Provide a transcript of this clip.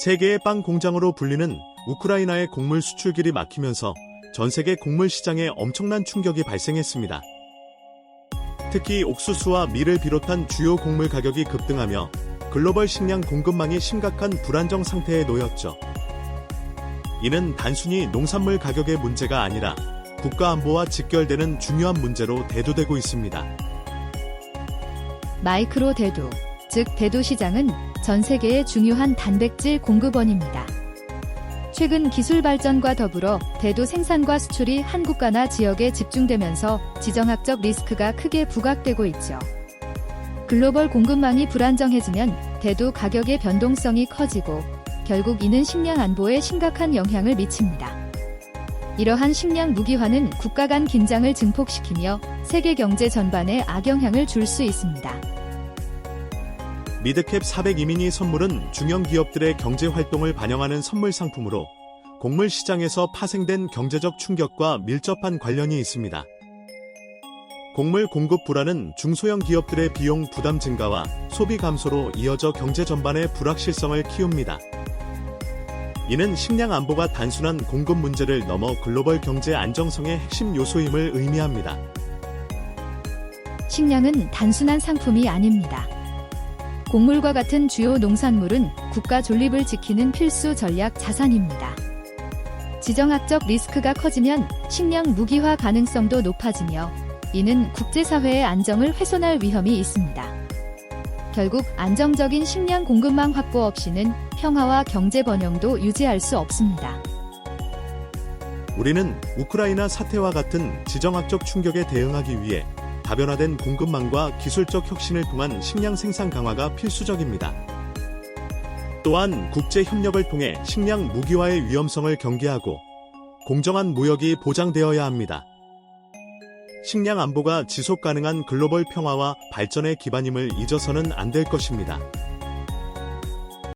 세계의 빵 공장으로 불리는 우크라이나의 곡물 수출길이 막히면서 전 세계 곡물 시장에 엄청난 충격이 발생했습니다. 특히 옥수수와 밀을 비롯한 주요 곡물 가격이 급등하며 글로벌 식량 공급망이 심각한 불안정 상태에 놓였죠. 이는 단순히 농산물 가격의 문제가 아니라 국가 안보와 직결되는 중요한 문제로 대두되고 있습니다. 마이크로 대두, 즉 대두 시장은 전 세계의 중요한 단백질 공급원입니다. 최근 기술 발전과 더불어 대두 생산과 수출이 한 국가나 지역에 집중되면서 지정학적 리스크가 크게 부각되고 있죠. 글로벌 공급망이 불안정해지면 대두 가격의 변동성이 커지고 결국 이는 식량 안보에 심각한 영향을 미칩니다. 이러한 식량 무기화는 국가 간 긴장을 증폭시키며 세계 경제 전반에 악영향을 줄 수 있습니다. 미드캡 402미니 선물은 중형 기업들의 경제 활동을 반영하는 선물 상품으로 곡물 시장에서 파생된 경제적 충격과 밀접한 관련이 있습니다. 곡물 공급 불안은 중소형 기업들의 비용 부담 증가와 소비 감소로 이어져 경제 전반의 불확실성을 키웁니다. 이는 식량 안보가 단순한 공급 문제를 넘어 글로벌 경제 안정성의 핵심 요소임을 의미합니다. 식량은 단순한 상품이 아닙니다. 곡물과 같은 주요 농산물은 국가 존립을 지키는 필수 전략 자산입니다. 지정학적 리스크가 커지면 식량 무기화 가능성도 높아지며 이는 국제사회의 안정을 훼손할 위험이 있습니다. 결국 안정적인 식량 공급망 확보 없이는 평화와 경제 번영도 유지할 수 없습니다. 우리는 우크라이나 사태와 같은 지정학적 충격에 대응하기 위해 다변화된 공급망과 기술적 혁신을 통한 식량 생산 강화가 필수적입니다. 또한 국제 협력을 통해 식량 무기화의 위험성을 경계하고 공정한 무역이 보장되어야 합니다. 식량 안보가 지속 가능한 글로벌 평화와 발전의 기반임을 잊어서는 안 될 것입니다.